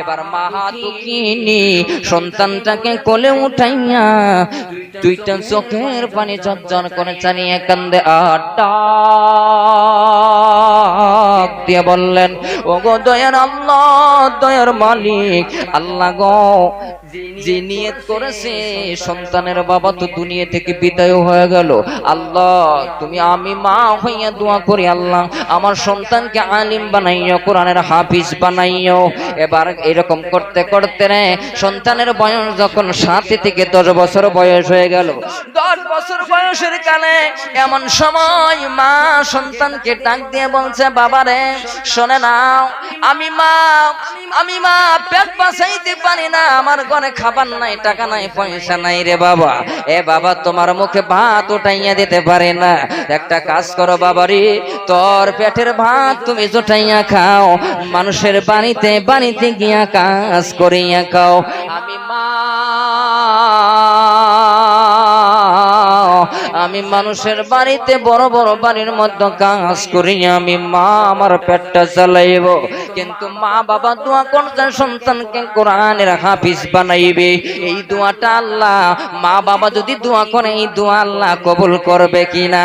এবার মা দুঃখিনী সন্তানটাকে কোলে উঠাইয়া দুইটা চোখের পানি চর্চন করে চানিয়ে কান্দে আড্ডা। দিয়ে বললেন ও গো দয়ার আল্লাহ, দয়ার মালিক, আল্লাহ গো যে নিয়ত করেছে, সন্তানের বাবা তো দুনিয়া থেকে বিদায় হয়ে গেল। আল্লাহ, তুমি আমি মা হইয়া দোয়া করি, আল্লাহ, আমার সন্তানকে আলিম বানাইও, কোরআনের হাফিজ বানাইও। এবার এরকম করতে করতে রে, সন্তানের বয়স যখন সাত থেকে দশ বছর বয়স হয়ে গেল। দশ বছর বয়সের কালে এমন সময় মা সন্তানকে ডাক দিয়ে বলছে, বাবা রে শোনে নাও, আমি মা আমি মা পেট বাঁচাইতে পারি না, আমার ঘরে খাবার নাই, টাকা নাই, পয়সা নাই রে বাবা। এ বাবা, তোমার মুখে ভাত উঠাইয়া দিতে পারে না। একটা কাজ করো বাবারি, তোর পেটের ভাত তুমি জোটাইয়া খাও, মানুষের বাড়িতে বাড়িতে গিয়া কাজ করিয়া খাও। আমি আমি মানুষের বাড়িতে বড় বড় বাড়ির মধ্যে কাজ করি, আমি মা আমার পেটটা চালাইব। কিন্তু মা বাবা দোয়া করতে সন্তানকে কোরআনের হাফিজ বানাইবে। এই দোয়াটা আল্লাহ, মা বাবা যদি দোয়া করে, এই দোয়া আল্লাহ কবুল করবে কিনা?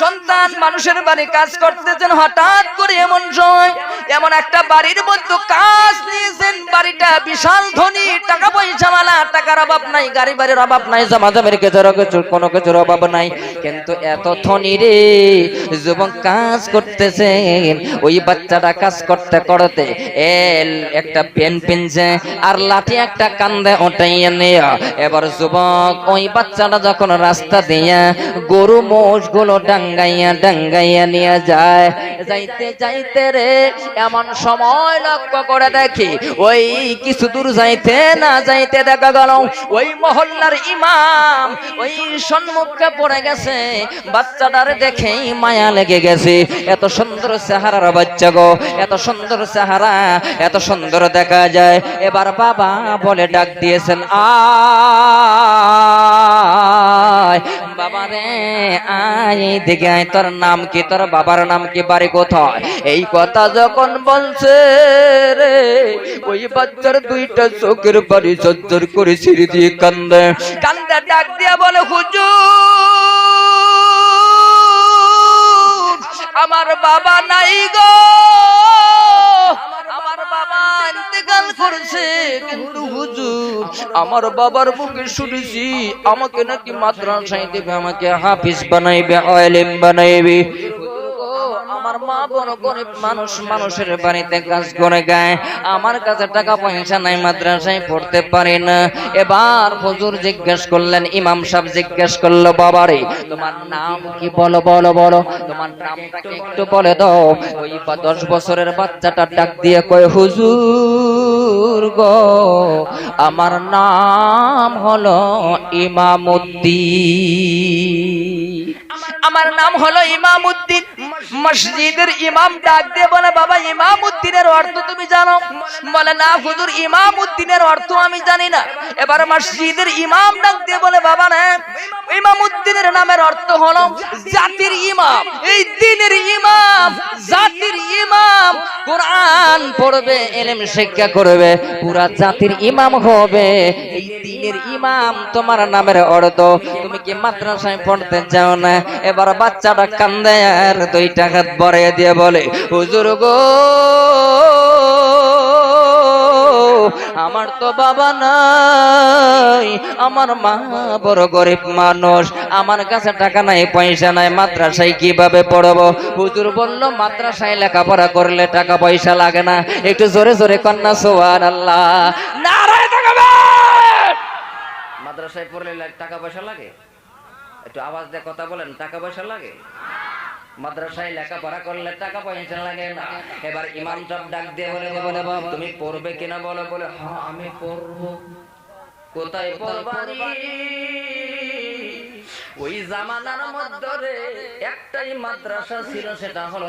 সন্তান মানুষের বাড়ি কাজ করতেছেন হঠাৎ করে এমন সময় এমন একটা বাড়ির মধ্যে কাজ নিয়েছেন, বাড়িটা বিশাল ধনী, টাকা পয়সা মালা, টাকার অভাব নাই, গাড়ি বাড়ির অভাব নাই জমা জমির কিছুর কোনো কিছুর অভাব নাই। কিন্তু এত ধনী রে, যুবক কাজ করতেছেন, ওই বাচ্চাটা কাজ করতে করতে এল একটা পেন পিনছে আর লাঠি একটা কান্দে ওটাইয়া নিয়ে। এবার যুবক ওই বাচ্চাটা যখন রাস্তা দিয়ে গরু মোষগুলো ডাঙ্গাইয়া ডাঙ্গাইয়া নিয়ে যায়। যাইতে যাইতে রে, এমন সময় লক্ষ্য করে দেখি, ওই কিছু দূর যাইতে না যাইতে দেখা গেল, ওই মহল্লার ইমাম, ওই সম্মুখে পড়ে গেছে। বাচ্চাটার দেখেই মায়া লেগে গেছে। এত সুন্দর চেহারার বাচ্চা গো, এত সুন্দর চেহারা, এত সুন্দর দেখা যায়। এবার বাবা বলে ডাক দিয়েছেন, আয় বাবা রে আয়, তোর নাম কি, তোর বাবার নাম কি, বাড়ি কোথায়? এই কথা যখন বলছে রে, ওই বাচ্চার দুইটা চোখের বাড়ি জর্জর করে ছিঁড়ে দিয়ে কান্দে। কান্দে, ডাক দিয়া বলে, হুজুর, আমার বাবা নাই গো। ইন্তেকাল করেছে কিন্তু হুজুর, আমার বাবার মুখে শুনেছি, আমাকে নাকি মাদ্রাসায় দেবে, আমাকে হাফিজ বানাইবে, আলেম বানাইবে। আমার মানুষ, মানুষের বাড়িতে আমার কাছে টাকা পয়সা নাই, মাদ্রাসায় পড়তে পারি না। এবার হুজুর জিজ্ঞেস করলেন, ইমাম সাহেব জিজ্ঞেস করল, বাবারে, তোমার নাম কি? বলো বলো বলো। তোমার নামটাকে একটু বলে দাও। ওই দশ বছরের বাচ্চাটা ডাক দিয়ে কয়, হুজুর গো। আমার নাম হলো ইমামুদ্দিন। আমার নাম হলো ইমামউদ্দিন মসজিদের ইমাম ডাক দিয়ে বলে, বাবা ইমামউদ্দিনের অর্থ তুমি জানো? বলে, না হুজুর ইমামউদ্দিনের অর্থ আমি জানি না। এবার মসজিদের ইমাম ডাক দিয়ে বলে, বাবা, না ইমামউদ্দিনের নামের অর্থ হলো জাতির ইমাম। এই দিনের ইমাম, জাতির ইমাম, কোরআন পড়বে, এলেম শিক্ষা করবে, পুরা জাতির ইমাম হবে। এই দিনের ইমাম তোমার নামের অর্থ, তুমি কি মাদ্রাসায় পড়তে চাও না? এবার বাচ্চাটা কান্দে আর দুই টাকা বরে দিয়ে বলে, হুজুর গো আমার তো বাবা নাই, আমার মা বড় গরিব মানুষ, আমার কাছে টাকা নাই, পয়সা নাই, মাদ্রাসায় কীভাবে পড়ব? হুজুর বলল, মাদ্রাসায় লেখাপড়া করলে টাকা পয়সা লাগে না, একটু জোরে জোরে কন্যা সোয়ার আল্লাহ মাদ্রাসায় পড়লে টাকা পয়সা লাগে? একটু আওয়াজ দিয়ে কথা বলেন, টাকা পয়সা লাগে? মাদ্রাসায় লেখাপড়া করলে টাকা পয়সা লাগে না। এবার ইমাম সব ডাক দিয়ে বলে বলে তুমি পড়বে কিনা বলো? বলে হ্যাঁ আমি পড়ব। কোথায় পড়বানি? ওই জামানার মধ্যে রে একটাই মাদ্রাসা ছিল সেটা হলো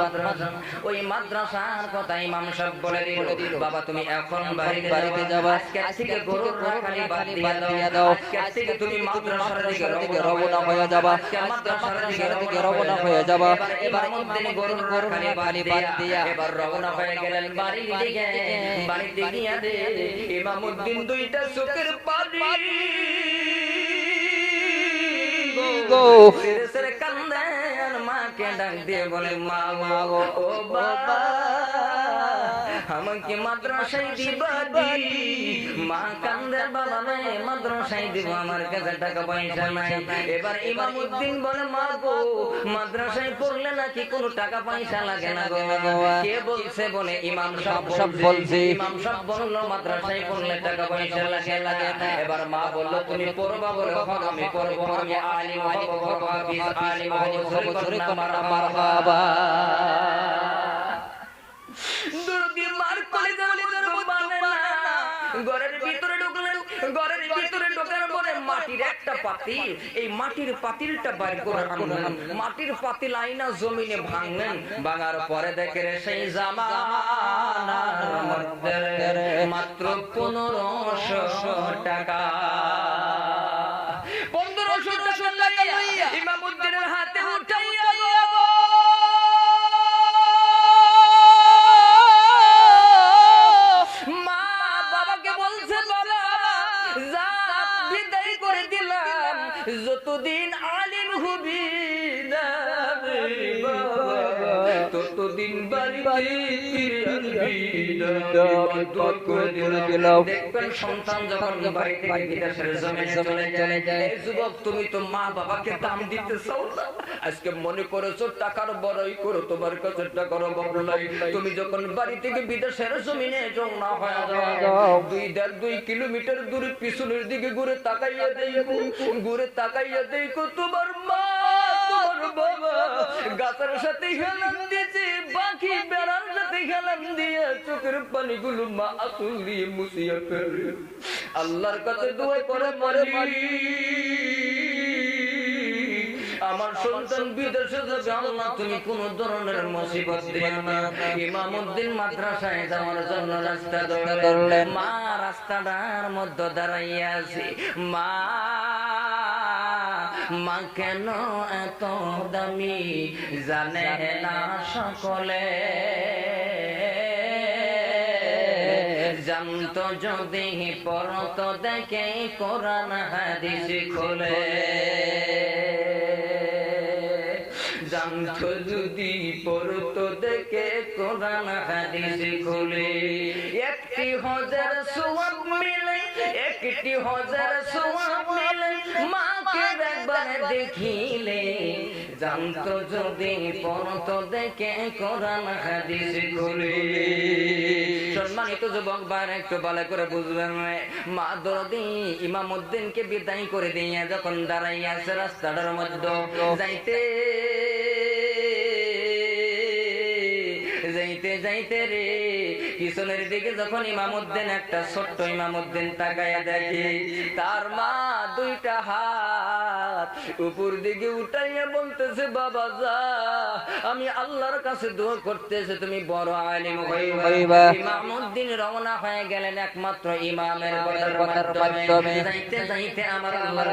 মাদ্রাসা। ওই মাদ্রাসার কথা ইমাম সাহেব বলে দিল বাবা তুমি এখন বাড়িতে বাড়িতে যাবা। আজকে থেকে গরুর রাখালি বাদ দিয়ে দাও। আজকে থেকে তুমি মাদ্রাসার দিকে দিকে রওনা হয়ে যাবা। মাদ্রাসার দিকে দিকে রওনা হয়ে যাবা। এবার মধ্যে গরুর রাখালি বাদ বাদ দিয়া। এবার রওনা হয়ে গেলেন বাড়ির দিকে। বাড়িতে গিয়া দে ইমামউদ্দিন দুইটা চোখের পানি। গো। বলে, মা গো, ও আমাকে মাদ্রাসায় দিবা দি মা কান্দার বাবা নাই মাদ্রাসায় দিব, আমার কাছে টাকা পয়সা নাই এবার ইমামউদ্দিন বলে, মা গো মাদ্রাসায় পড়লে নাকি কোনো টাকা পয়সা লাগে না গো? কে বলছে বলে? ইমাম সব সব বলছে। ইমাম সব বলল মাদ্রাসায় পড়লে টাকা পয়সা লাগে লাগে এবার মা বলল তুমি পড়বা বলে হন আমি পড়ব আমি আলিম হব হব হাফিজ আলিম হব জোরে কর না মারহাবা দুর্দি মার করে মানে না। ঘরের ভিতরে মাটির একটা পাতিল এই মাটির পাতিলটা বার করে আনলেন মাটির পাতিল আইনা জমিনে ভাঙলেন ভাঙার পরে দেখে রে সেই জামানার মধ্যে মাত্র পনেরোশো টাকা যতদিন আলিম হবি ততদিন বাড়িতে ফিরে আসবি না। এবার দোয়া করে দিলাম। দেখবেন সন্তান যখন বাড়ি থেকে বিদেশের জমিনে চলে যায় যুবক তুমি তো মা বাবাকে দাম দিতে চাও না আজকে মনে করেছ টাকার বড়ই করো তোমার কাছে টাকার বড় নাই তুমি যখন বাড়ি থেকে বিদেশের জমিনে হয়ে যাও দুই দেড় দুই কিলোমিটার দূরে পিছনের দিকে ঘুরে তাকাইয়া দেখো ঘুরে তাকাইয়া দেখো তোমার মা গাছের সাথে দিয়েছে বেড়ার সাথে দিয়ে চোখের পানিগুলো মা দিয়ে আল্লাহর কাছে দোয়া করে মারি আমার সন্তান বিদেশে যাবে, আল্লাহ তুমি কোন ধরনের মুসিবত দিও না। ইমামউদ্দিন মাদ্রাসায় যাওয়ার জন্য রাস্তা ধরলেন। মা রাস্তাটার মধ্যে দাঁড়াইয়া আছে। মা মা কেন এত দামি? জানে না সকলে। জানত যদি পরত দেখে কোরআন হাদিস খোলে। জানত যদি পরত দেখে কোরআন হাদিস খোলে। একটি হাজার সোয়াব মিলে একটি হাজার সোয়াব মিলে মাকে একবার দেখিলে? জানত যদি পরত দেখে কোরআন হাদিস খোলে। সম্মানিত যুবক বার একটু ভালো করে বুঝবেন মা দরদি ইমামউদ্দিনকে বিদায় করে দিয়ে যখন দাঁড়াইয়া আছে রাস্তাটার মধ্যে যাইতে যাইতে যাইতে রে পিছনের দিকে যখন ইমামউদ্দিন একটা ছোট্ট ইমামউদ্দিন তাকায়া দেখে তার মা দুইটা হাত উপর দিকে উঠাইয়া বলতেছে বাবা যা আমি আল্লাহর কাছে দোয়া করতেছে তুমি বড় আলিম হইবা। ইমামউদ্দিন রওনা হয়ে গেলেন একমাত্র ইমামের কথার কথার মাধ্যমে। যাইতে যাইতে আমার আল্লাহর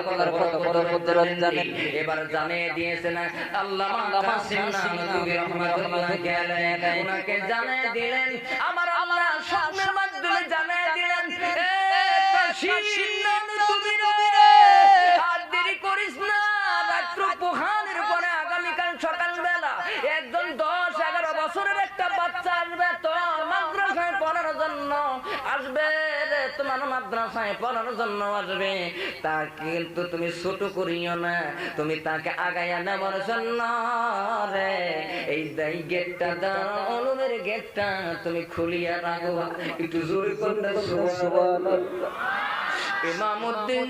জানেন জানেন। এবার জানিয়ে দিয়েছেন আল্লাহ কাসিম নানতুবি রহমাতুল্লাহ গেলেন ওনাকে জানিয়ে দিলেন আমার আল্লাহ স্বপ্নের মাধ্যমে জানিয়ে দিলেন। আর দেরি করিস না রাত্র পোহানের পরে আগামীকাল সকালবেলা একজন দশ এগারো বছরের একটা বাচ্চা আসবে তো মাদ্রাসায় পড়ার জন্য। আসবে। তোমার মাদ্রাসায় পড়ার জন্য আসবে। তা কিন্তু তুমি ছোট করিও না তুমি তাকে আগাইয়া নেবার জন্য রে। এই দাই গেটটা দাও অনুমের গেটটা তুমি খুলিয়া রাখো। একটু জোরে করলে সুবহানাল্লাহ। ইমামউদ্দিন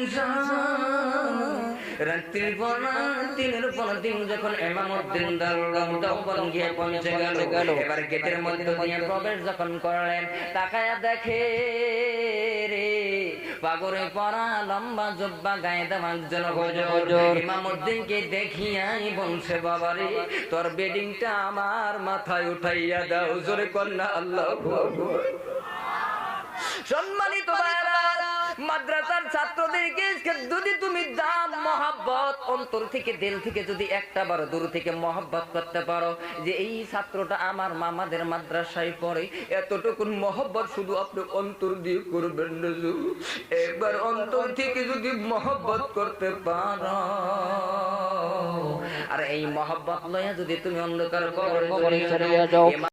রাত্রির পর দিনের দিন যখন দেওবন্দ গিয়ে পৌঁছে গেল। এবার গেটের মধ্যে প্রবেশ যখন করলেন তাকায়া দেখে রে পাগরে পরা লম্বা জব্বা গায়ে দেওয়া একজন হজর। ইমামুদ্দিনকে দেখিয়াই বলছে তোর বেডিংটা আমার মাথায় উঠাইয়া দাও জোরে কন্যা আল্লাহ সম্মানিত ভাইরা, মাদ্রাসার ছাত্রদেরকে যদি তুমি দাম মহাব্বত অন্তর থেকে দিল থেকে যদি একটা বার দূর থেকে মহাব্বত করতে পারো যে এই ছাত্রটা আমার মামাদের মাদ্রাসায় পড়ে এতটুকু মহব্বত শুধু আপনি অন্তর দিয়ে করবেন না একবার অন্তর থেকে যদি মহব্বত করতে পারো। আর এই মহব্বত লয়া যদি তুমি অন্ধকার কবরে চলে যাও